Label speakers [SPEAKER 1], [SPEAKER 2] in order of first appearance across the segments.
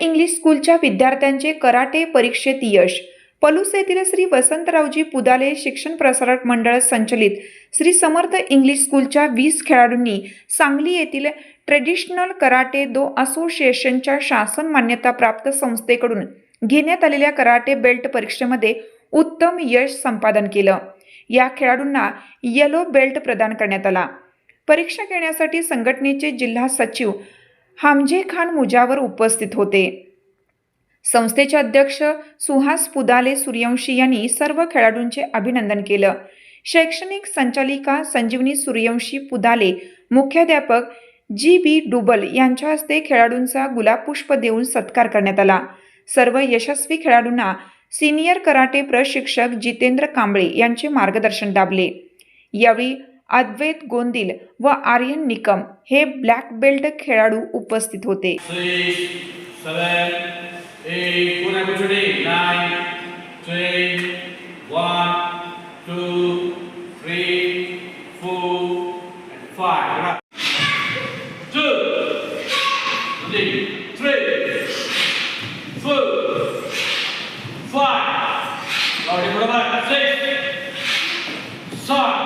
[SPEAKER 1] English स्कूलच्या विद्यार्थ्यांचे karate परीक्षेत यश. पलूस येथील श्री वसंतरावजी पुदाले शिक्षण प्रसारक मंडळ संचलित श्री समर्थ इंग्लिश स्कूलच्या वीस खेळाडूंनी सांगली येथील ट्रेडिशनल कराटे दो असोसिएशनच्या शासन मान्यताप्राप्त संस्थेकडून घेण्यात आलेल्या कराटे बेल्ट परीक्षेमध्ये उत्तम यश संपादन केलं. या खेळाडूंना येलो बेल्ट प्रदान करण्यात आला. परीक्षा घेण्यासाठी संघटनेचे जिल्हा सचिव हामजे खान मुजावर उपस्थित होते. संस्थेचे अध्यक्ष सुहास पुदाले सूर्यवंशी यांनी सर्व खेळाडूंचे अभिनंदन केलं. शैक्षणिक संचालिका संजीवनी सूर्यवंशी पुदाले मुख्याध्यापक जी बी डुबल यांच्या हस्ते खेळाडूंचा गुलाबपुष्प देऊन सत्कार करण्यात आला. सर्व यशस्वी खेळाडूंना सिनियर कराटे प्रशिक्षक जितेंद्र कांबळे यांचे मार्गदर्शन दाबले यावेळी अद्वैत गोंदिल व आर्यन निकम हे ब्लॅक बेल्ट खेळाडू उपस्थित होते
[SPEAKER 2] Five. Six. Seven.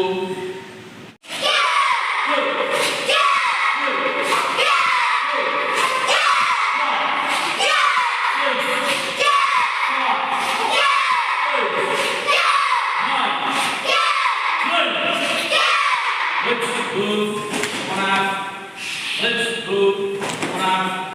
[SPEAKER 2] Ooh.